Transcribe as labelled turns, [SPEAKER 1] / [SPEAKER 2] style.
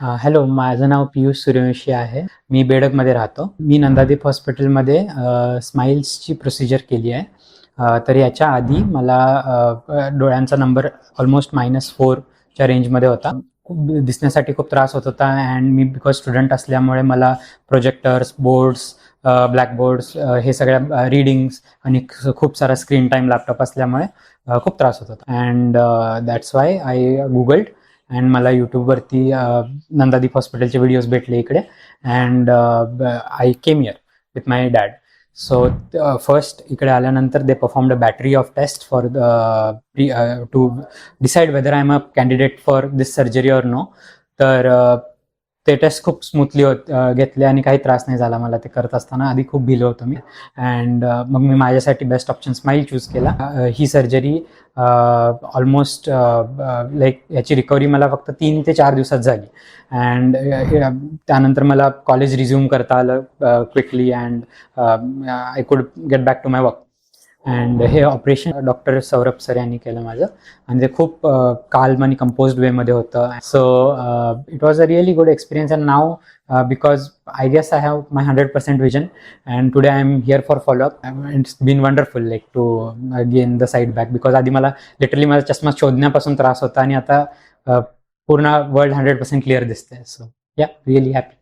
[SPEAKER 1] Hello माझं नाव पियुष सूर्यवंशी आहे. मी बेडकमध्ये राहतो. मी नंदादीप हॉस्पिटलमध्ये स्माईल्सची प्रोसिजर केली आहे. तर याच्या आधी मला डोळ्यांचा नंबर ऑलमोस्ट मायनस फोरच्या रेंजमध्ये होता. खूप दिसण्यासाठी खूप त्रास होत होता अँड मी बिकॉज स्टुडंट असल्यामुळे मला प्रोजेक्टर्स बोर्ड्स ब्लॅकबोर्ड्स हे सगळ्या रीडिंग्स आणि खूप सारा स्क्रीन टाईम लॅपटॉप असल्यामुळे खूप त्रास होत होता. And that's why I googled and मला यूट्यूबवरती नंदादीप हॉस्पिटलचे व्हिडिओज भेटले इकडे. And I came here with my dad so first इकडे आल्यानंतर they perform a battery of test for to decide whether I am a candidate for this surgery or no तर ते taste खूप स्मूथली होत घेतले आणि काही त्रास नाही झाला मला ते करत असताना. आधी खूप भिलो होतो मी. अँड मग मी माझ्यासाठी बेस्ट ऑप्शन स्माईल चूज केला. ही सर्जरी ऑलमोस्ट लाईक याची रिकव्हरी मला फक्त तीन ते चार दिवसात झाली. अँड त्यानंतर मला कॉलेज रिझ्यूम करता आलं quickly and I could get back to my work and हे ऑपरेशन डॉक्टर सौरभ सर यांनी केलं माझं. आणि ते खूप काल्म आणि कंपोज्ड वेमध्ये होतं. So it was a really good experience and now because I guess I have my hundred percent vision and today I am here for followup it's been wonderful like to gain the sight back because आधी मला literally माझा चष्मा शोधण्यापासून त्रास होता. आणि आता पूर्ण world hundred percent clear दिसते सो या रिअली हॅपी